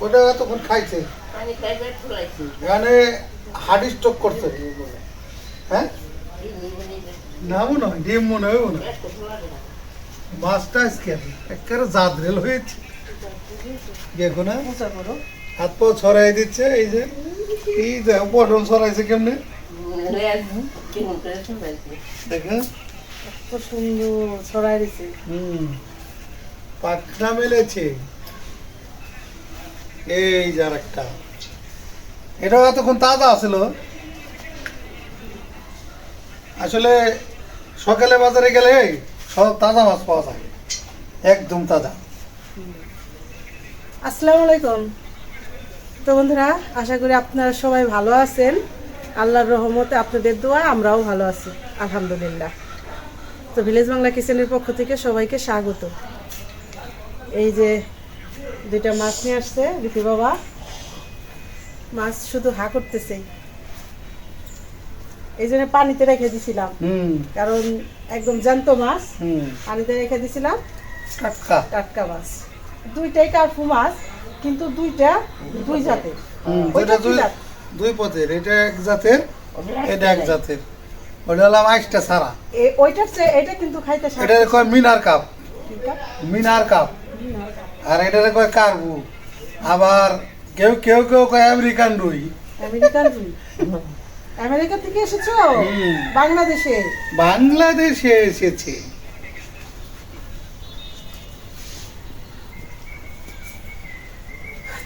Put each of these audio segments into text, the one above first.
ওটা তখন খাইছে? এখানে হার্ড স্ট্রোক করছে। হ্যাঁ? না মনে হয় ডিম মনে হয়। মনে মাছটা আজকে একেবারে জাত রেল হয়েছে। দেখো না হাত পাও ছড়াই দিচ্ছে এই যে এই দেখো পটল ছড়াইছে কেমনে? দেখো। কত সুন্দর ছড়াই দিছে। হুম। পাখনা মেলেছে। এই যার একটা এটা এতক্ষণ তাজা আছিল। আসলে সকালে বাজারে গেলে সব তাজা মাছ পাওয়া যায়। একদম তাজা। আসসালামু আলাইকুম। তো বন্ধুরা, আশা করি আপনারা সবাই ভালো আছেন। আল্লাহর রহমতে আপনাদের দোয়া, আমরাও ভালো আছি, আলহামদুলিল্লাহ। তো ভিলেজ বাংলা কিচেনের পক্ষ থেকে সবাইকে স্বাগত। এই যে দুইটা মাছ নিয়ে আসছে রিফি বাবা। মাছ শুধু হা করতেছে। এই জন্য পানিতে রেখে দিছিলাম। কারণ একদম জ্যান্ত মাছ। পানিতে রেখে দিছিলাম। টাটকা। টাটকা মাছ। দুইটাই কার্পু মাছ কিন্তু দুইটা দুই জাতের। দুইটা দুই পথের এটা এক জাতের এটা এক জাতের। ওটা হলাম আইসটা এ- ওইটার এটা কিন্তু খাইতে এটা মিনার কাপ? মিনার কাপ। আর এটা কয় কার্বু আবার কেউ কেউ কেউ কয় আমেরিকান রুই। আমেরিকান রুই? আমেরিকা থেকে এসেছ। বাংলাদেশে? বাংলাদেশে এসেছে।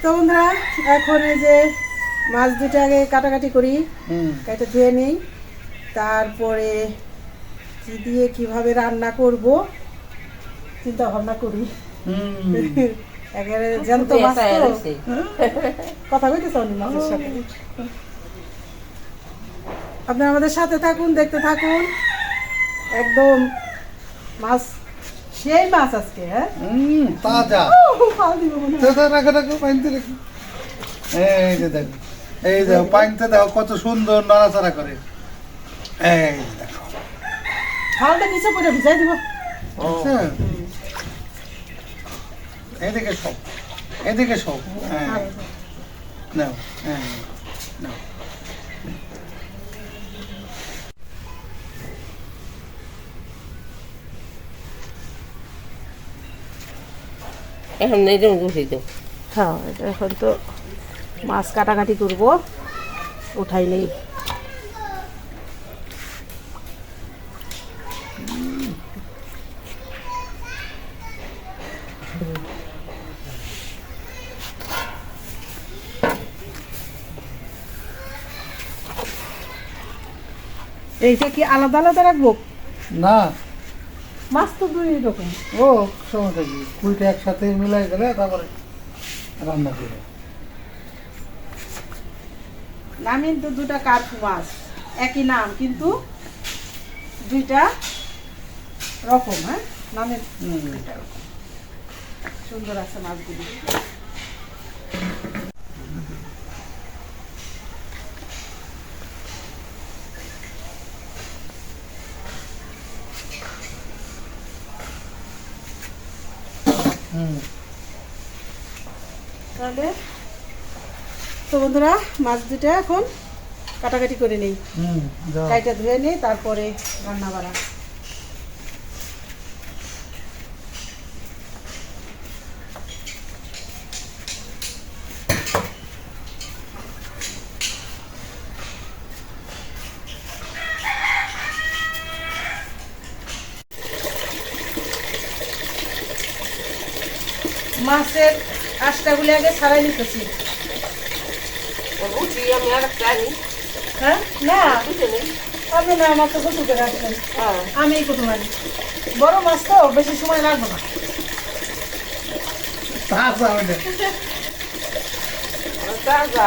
তো বন্ধুরা এখন এই যে মাছ দুটো আগে কাটাকাটি করি। হুম। কেটে ধুয়ে নিই। তারপরে কি দিয়ে কীভাবে রান্না করব? চিন্তা ভাবনা করি। একেবারে জ্যান্ত মাছ কথা কইতেছ উনি মাছের সাথে। আপনারা আমাদের সাথে থাকুন দেখতে থাকুন। একদম মাছ সেই মাছ আজকে হ্যাঁ? তাজা। রাখো রাখো পানিতে রাখো। এই যে দেখো এই দেখো পানিতে দেখো কত সুন্দর নড়াচড়া করে। এই দেখো। থালটা নিচে পড়ে ভিজাই দিব। বুঝছ? এদিকে সব এদিকে সব হ্যাঁ। নাও হ্যাঁ নাও। এখন এরকম দাও হ্যাঁ এটা এখন তো মাছ কাটাকাটি করব উঠাই নেই এইটা কি আলাদা আলাদা রাখব? না। মাছ তো দুই রকম। ও সমস্যা কি? কুইটা একসাথে মিলাই গেলে তারপরে রান্না করে। নামই তো দুটা কার্পু মাছ একই নাম কিন্তু দুইটা রকম হ্যাঁ? নামের দুইটা রকম। সুন্দর আছে মাছগুলি হুম তাহলে তো বন্ধুরা মাছ দুটা এখন কাটাকাটি করে নেই। কাইটা ধুয়ে নেই তারপরে রান্না বাড়া। মাছের আশটাগুলি আগে ছাড়াই নিতেছি উঠি আমি আর একটা আনি হ্যাঁ? না আপনি না আমার তো গোসল করে আসবেন আমি প্রথম আনি বড় মাছ তো বেশি সময় লাগবে না। তাজা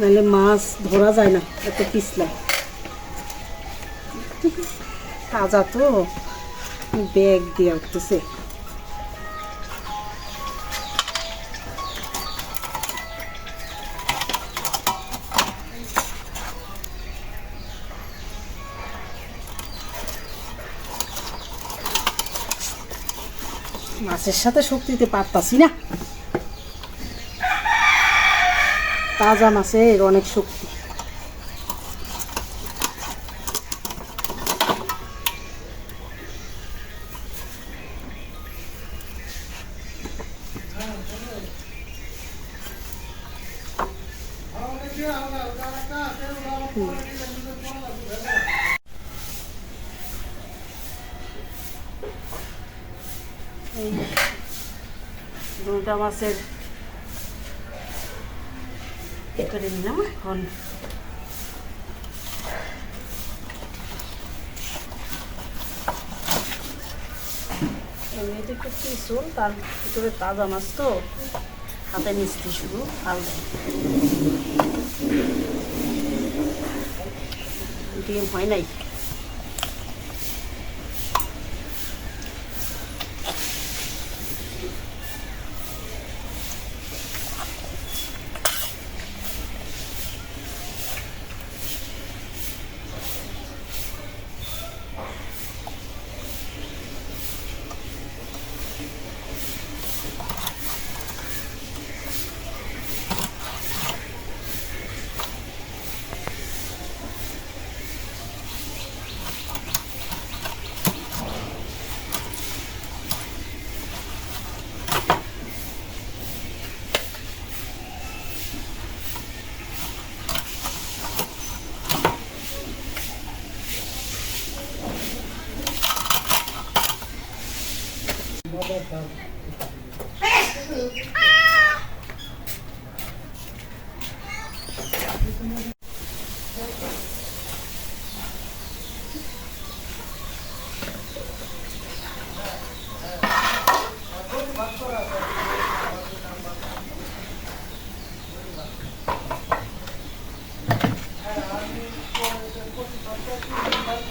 নাহলে মাছ ধরা যায় না, এত পিছলা। তাজা তো, ব্যাগ দিয়ে উঠতেছে মাছের সাথে শক্তি দিতে পারতাছি না। তাজা মাছের অনেক শক্তি। দুইটা মাছের এ করে নিলাম এখন। এমনিতে একটু পিসুন তার ভিতরে তাজা মাছ তো হাতে মিষ্টি হাল দেয় ডিম হয় নাই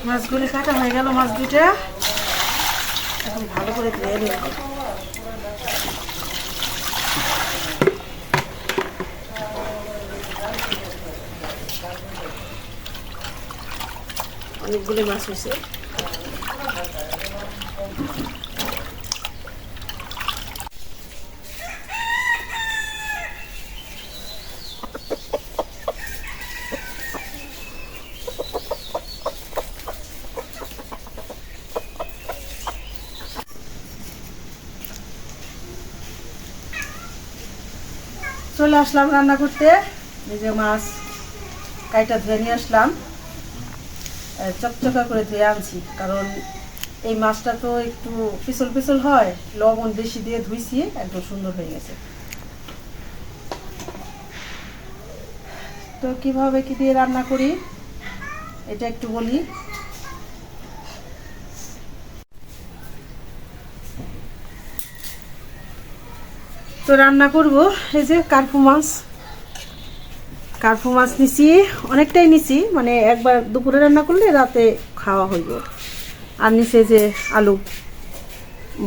মাছগুলি কাটা হয়ে গেল মাছ দুটা এখন ভালো করে ধুয়ে নেব। অনেকগুলি মাছ হয়েছে। আসলাম রান্না করতে। এই যে মাছ, কাইটা ধুয়ে নিয়ে আসলাম। চকচকা করে ধুয়ে আনছি, কারণ এই মাছটা তো একটু পিছল পিছল হয়, লবণ বেশি দিয়ে ধুইছি, একদম সুন্দর হয়ে গেছে। তো কীভাবে কি দিয়ে রান্না করি, এটা একটু বলি। তো রান্না করব, এই যে কার্পু মাছ। কার্পু মাছ নিছি, অনেকটাই নিছি মানে একবার দুপুরে রান্না করলে রাতে খাওয়া হইব। আর নিচে যে আলু।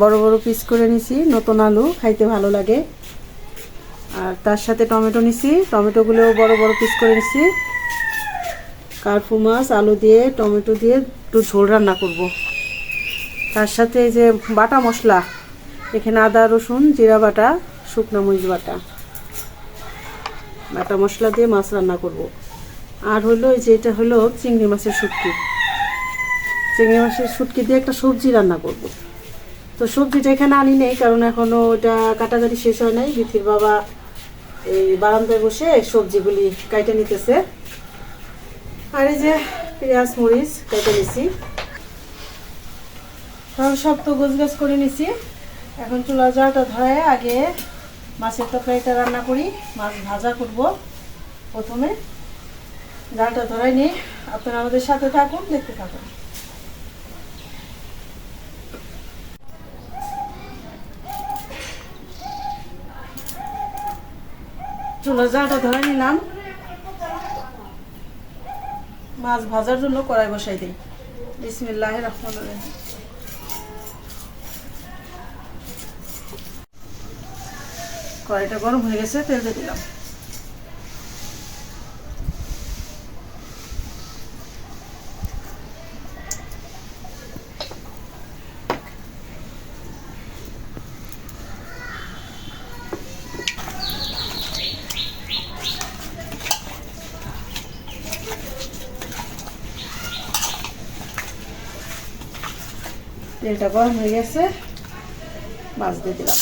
বড় বড় পিস করে নিছি, নতুন আলু, খাইতে ভালো লাগে। আর তার সাথে টমেটো নিছি, টমেটোগুলোও বড় বড় পিস করে নিছি। কার্পু মাছ, আলু দিয়ে, টমেটো দিয়ে একটু ঝোল রান্না করব। তার সাথে এই যে বাটা মশলা, এখানে আদা, রসুন, জিরা বাটা শুকনো মরিচ বাটা। বাটা মশলা দিয়ে মাছ রান্না করব। আর হলো যে এটা হলো চিংড়ি মাছের শুটকি। চিংড়ি মাছের শুটকি দিয়ে একটা সবজি রান্না করব। তো সবজিটা এখানে আনি নেই, কারণ এখনও ওটা কাটাকাটি শেষ হয় নাই। বিথির বাবা এই বারান্দায় বসে সবজিগুলি কাইটে নিতেছে। আর এই যে পেঁয়াজ, মরিচ কেটে নিছি। সব তো গোছ গাছ করে নিছি। এখন চুলা জালটা ধরে আগে মাছের তরকারিটা রান্না করি, মাছ ভাজা করব প্রথমে। ডালটা ধরাই নিয়ে আপনারা আমাদের সাথে থাকুন, দেখতে থাকুন। চুলো জালটা ধরে নিলাম। মাছ ভাজার জন্য কড়াই বসাই দিই। বিসমিল্লাহ রহমান রহিম। কড়াইটা গরম হয়ে গেছে তেল দিয়ে দিলাম। তেলটা গরম হয়ে গেছে মাছ দিয়ে দিলাম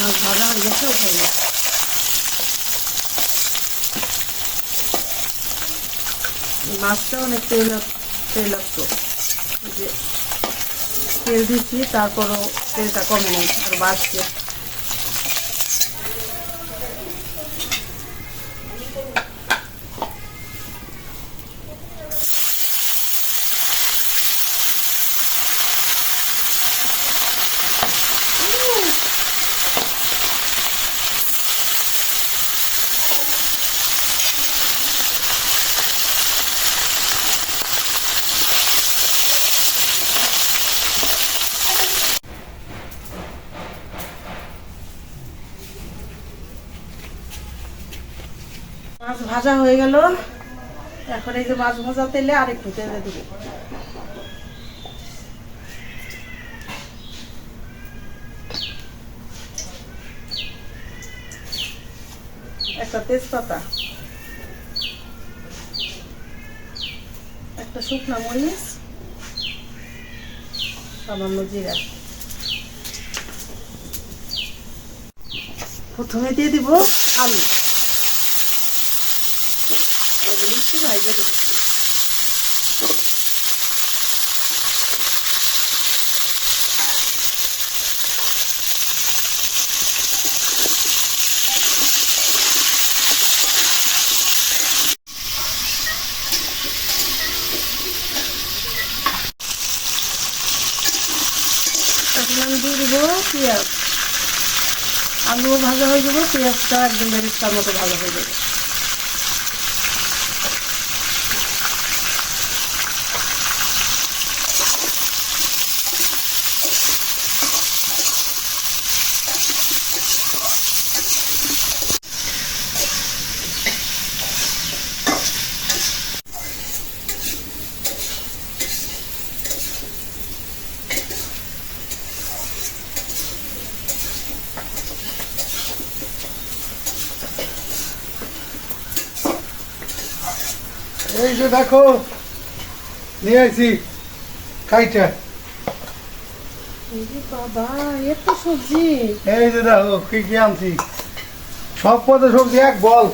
মাছ ভাজা হয়ে গেছে উঠাই দিলাম এই মাছটা অনেক তেল তেলাক্ত। যে তেল দিচ্ছি তারপরও তেলটা কমে নেই আর বাড়ছে মাছ ভাজা হয়ে গেল। এখন এই যে মাছ ভাজা তেলে আর একটু তেলে দিব। একটা তেজপাতা, একটা শুকনো মরিচ, সামান্য জিরা। প্রথমে দিয়ে দিব আলু। একটু ভাজা দেবো এখন দিয়ে আলুও হয়ে যাব, পেঁয়াজটা একদম বেরিস্তার মতো ভালো হয়ে যাবে। এই দেখো নিয়ে আইছি খাইটা এই যে বাবা এত সবজি। এই যে দেখো কি কি আনছি। সব পদে সবজি এক বল।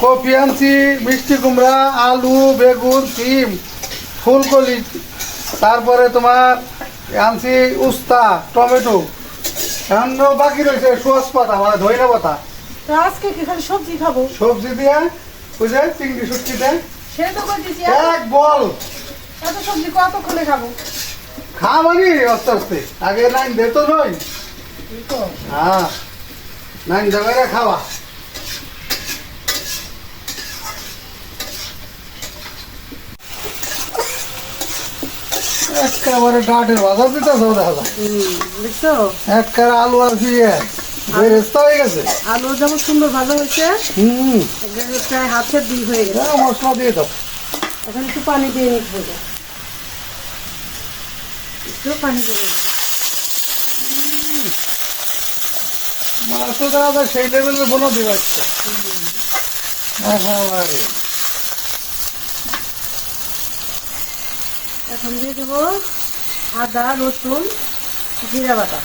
কপি আনছি মিষ্টি কুমড়া আলু বেগুন সিম ফুলকলি। তারপরে তোমার আনছি উস্তা টমেটো। এখন বাকি রয়েছে সোয়াস পাতা মানে ধইনা পাতা। আজকে কি খালি সবজি খাব? সবজি দিয়ে বুঝে চিংড়ি শুটকি দেয় সে তো করে দিচ্ছি এক বল। এত সবজি কতক্ষণে খাব? খাবারই আস্তে আস্তে। আগে লাইন দে তো নয় হ্যাঁ। নাইন যাবে খাওয়া। একেবারে ডাটের বাজার দিতে দেখা যায় হুম দেখছ একেবারে আলু আর দিয়ে। হয়ে গেছে। আলু যেমন সুন্দর ভাজা হয়েছে হুম। একবারে প্রায় হাতের দুই হয়ে গেছে। মশলা দিয়ে দাও। এখন একটু পানি দিয়ে নিতে হবে। একটু পানি দিয়ে মাছ তো সেই লেভেলের বোনা দিবে এখন দিয়ে দেবো আদা রসুন জিরা বাটা।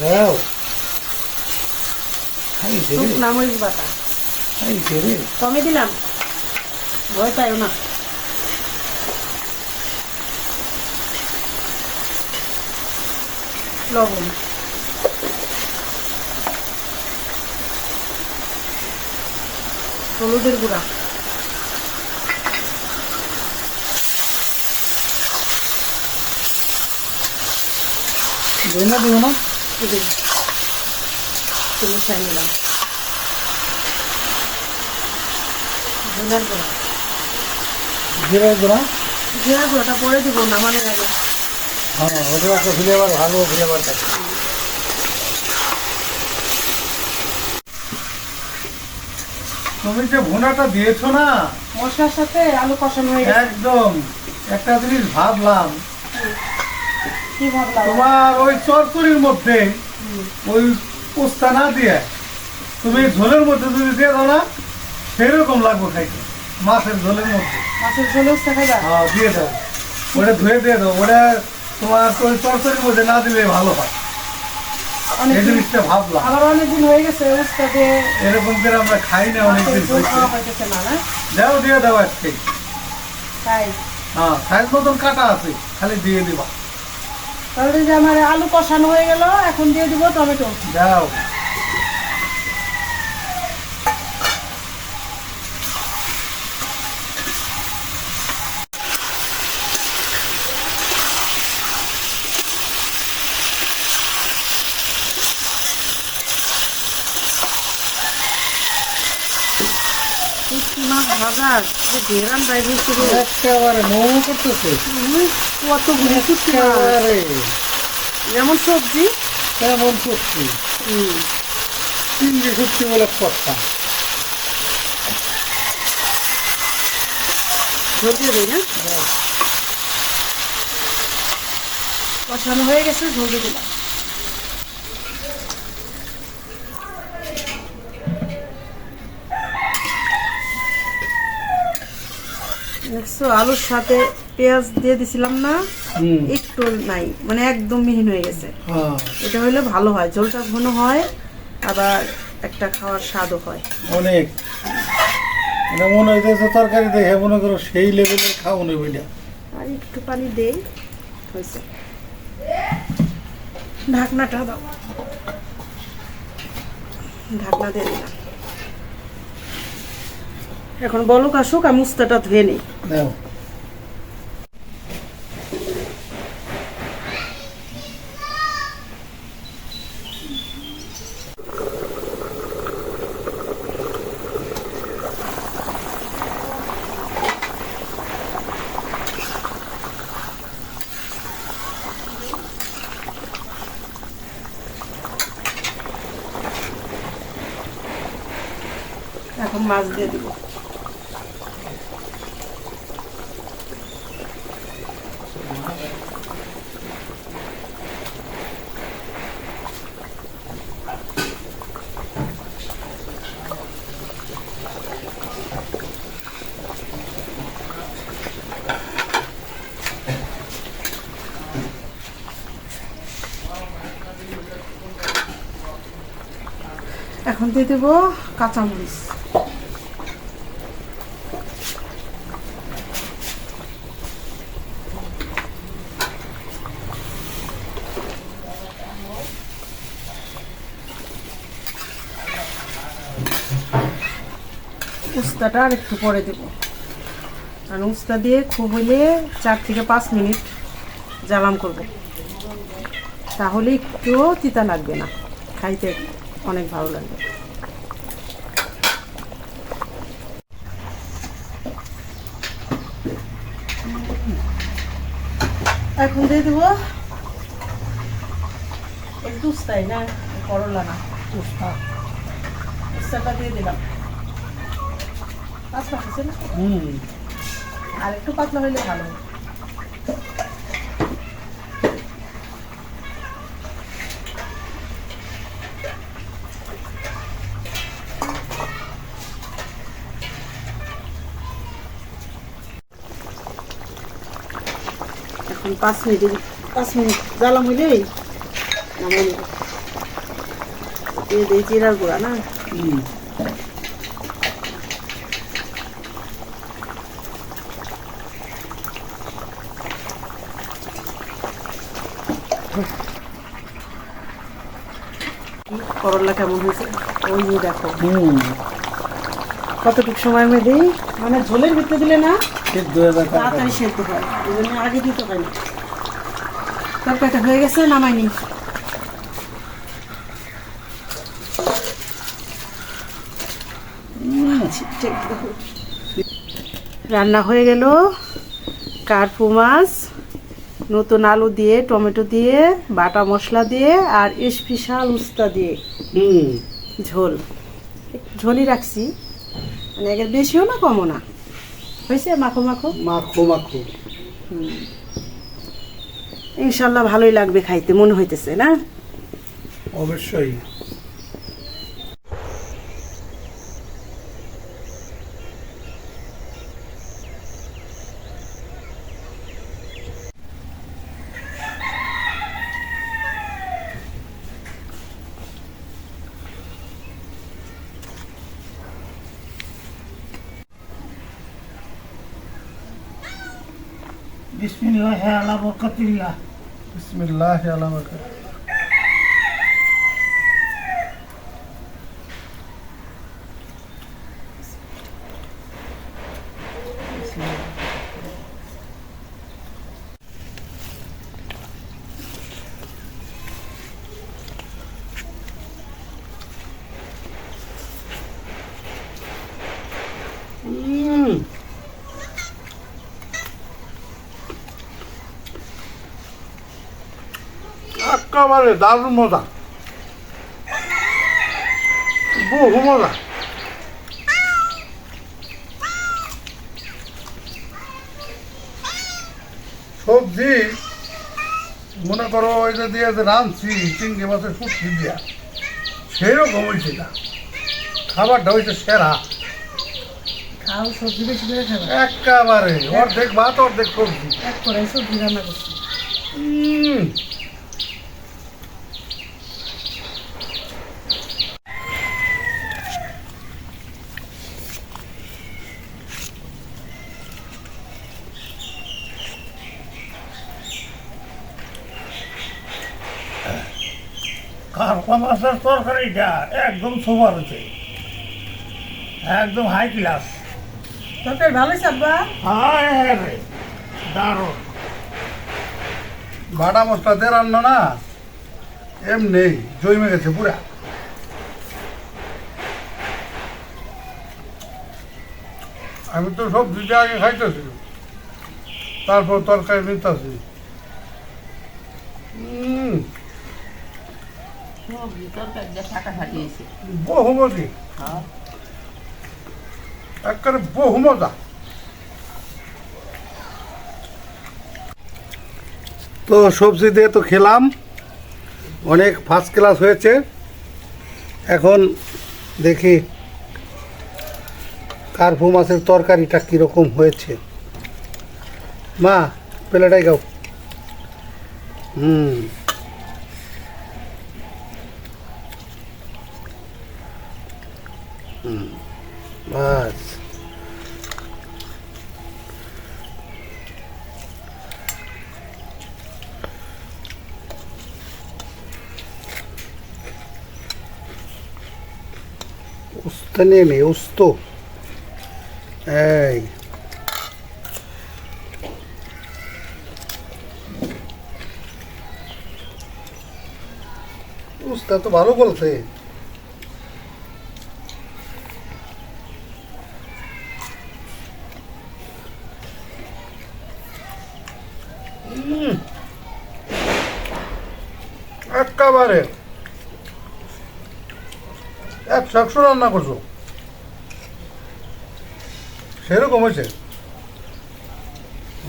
দাও। শুকনা মরিচ বাটা। কমে দিলাম। ভয় পাইও না। লবণ। হলুদের গুঁড়া। দেই না দেবো না। তুমি খাই নিলাম ধনার গুঁড়া জিরা দেবো না গুঁড়াটা পরে দিব নামানোর আগে। হ্যাঁ ওটা একটা ফ্লেভার ভালো ফ্লেভার থাকে। তুমি যে ভুনাটা দিয়েছ না মশলার সাথে আলু কষানো হয়ে গেছে। একদম। একটা জিনিস ভাবলাম। কি ভাবলাম? তোমার ওই চরচড়ির মধ্যে ওই পোস্তা না দিয়ে তুমি ঝোলের মধ্যে যদি দিয়ে দাও না সেরকম লাগবে খাইতে। মাছের ঝোলের মধ্যে। মাছের ঝোলে উস্তা খাইবা? হ্যাঁ দিয়ে দাও। ওটা ধুয়ে দিয়ে দাও। ওটা তোমার ওই চরচড়ির মধ্যে না দিলে ভালো হয়। এই জিনিসটা ভাবলাম। আবার অনেকদিন হয়ে গেছে উস্তা দিয়ে এরকম করে আমরা খাই না অনেকদিন হয়েছে। দাও দিয়ে দাও আজকে। তাই? হ্যাঁ সাইজ মতন কাটা আছে খালি দিয়ে দিবা। তাহলে যে আমার আলু কষানো হয়ে গেল এখন দিয়ে দিব টমেটো। দাও মিষ্টি মাছ ভাজার যে ঘেরান বাইরে শুরু একেবারে মোমো করতেছে কত ঘুরে শুটকি মাছ একেবারে যেমন সবজি। কেমন সত্যি চিংড়ি সত্যি বলে কথা ঝোল দিয়ে দিই না? কষানো হয়ে গেছে ঝোল দিলাম। দেখছ আলুর সাথে পেঁয়াজ দিয়ে দিছিলাম না একটু নাই মানে একদম মিহিন হয়ে গেছে। হ্যাঁ। এটা হলে ভালো হয় ঝোলটা ঘন হয় আবার একটা খাওয়ার স্বাদও হয়। অনেক। এটা মনে হইতেছে তরকারি দেখে মনে করো সেই লেভেলের খাওয়া নেই বইটা আর একটু পানি দেই হয়েছে। ঢাকনাটা দাও। ঢাকনা দিয়ে দিলাম। এখন বলক আসুক আমি উস্তাটা ধুয়ে নিই। এখন মাছ দিয়ে দিব এখন দিয়ে দেব কাঁচামরিচ। উস্তাটা আর একটু পরে দেব। আর উস্তা দিয়ে খুব হলে চার থেকে পাঁচ মিনিট জ্বালাম করব। তাহলে একটুও তিতা লাগবে না। খাইতে অনেক ভালো লাগবে। এখন দিয়ে দেবো। একটু তাই না করলা না উস্তা উস্তাটা দিয়ে দিলাম। না? হুম। আর একটু পাতলা হইলে ভালো। পাঁচ মিনিট পাঁচ মিনিট জ্বালাম হইলেই নামাই নেব। দিয়ে দিই জিরার গুঁড়া না? করলা কেমন হয়েছে? ওই দেখো। কতটুকু সময় মধ্যে মানে ঝোলের ভিতরে দিলে না? তাড়াতাড়ি সেদ্ধ হয় এই জন্য আগে দিতে না। তরকারিটা হয়ে গেছে নামাইনি রান্না হয়ে গেল। কার্পু মাছ নতুন আলু দিয়ে টমেটো দিয়ে বাটা মশলা দিয়ে আর স্পেশাল উস্তা দিয়ে। ঝোল। ঝোলই রাখছি। মানে এর বেশিও না কমও না। হয়েছে? মাখো মাখো? মাখো মাখো। ইনশাল্লাহ ভালোই লাগবে খাইতে মনে হইতেছে না? অবশ্যই বিসমিল্লাহ আলা বরকাতিল্লাহ বিসমিল্লাহ আলা বারাকাত হুম একেবারে দারুণ মজা। বহু মজা। সবজি মনে করো যে দিয়ে রাঁধছি চিংড়ি মাছের ফুটকি দিয়া সেইরকম হয়েছে না খাবারটা হয়েছে সেরা। খাও সবজি বেশি করে খাবে। একেবারে অর্ধেক ভাত অর্ধেক সবজি। এক কড়াই সবজি রান্না করছি। মাছের তরকারিটা একদম সুপার হচ্ছে একদম হাই ক্লাস তরকারি ভালো হয়েছে আব্বা? হায় রে দারুণ। বাটা মশলা দিয়ে রান্না না এমনি জমে গেছে পুরা। আমি তো সব দুইটা আগে খাইতেছি তারপর তরকারি নিতেছি। উম, তো সবজি দিয়ে তো খেলাম। অনেক ফার্স্ট ক্লাস হয়েছে। এখন দেখি কার্পু মাছের তরকারিটা কীরকম হয়েছে। মা প্লেটাই গাও হুম। নিয়ে ওস্ত এই। তো ভালো বলছে। একেবারে। একশো একশো রান্না করছ? সেরকম হয়েছে।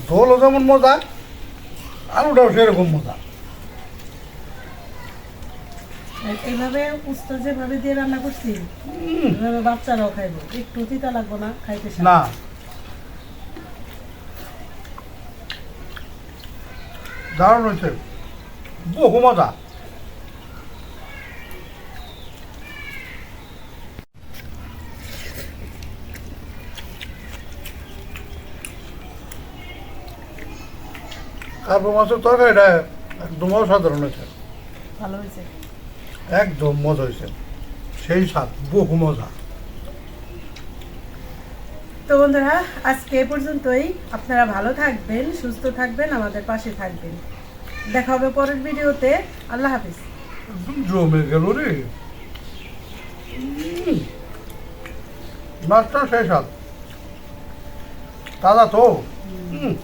ঝোলও যেমন মজা আলুটাও সেরকম মজা। এইভাবে উস্ত যেভাবে দিয়ে রান্না করছি এভাবে বাচ্চারাও খাইবো। একটু তিতা লাগবো না খাইতে না। দারুণ হয়েছে। বহু মজা। কার্পো মাছের তরকারিটা একদম অসাধারণ হয়েছে। ভালো হয়েছে? একদম মজা হয়েছে। সেই স্বাদ বহু মজা। তো বন্ধুরা আজকে এ পর্যন্তই। আপনারা ভালো থাকবেন সুস্থ থাকবেন আমাদের পাশে থাকবেন। দেখা হবে পরের ভিডিওতে। আল্লাহ হাফিজ। একদম জমে গেল রে। মাছটা সেই স্বাদ তাজা তো। হুম।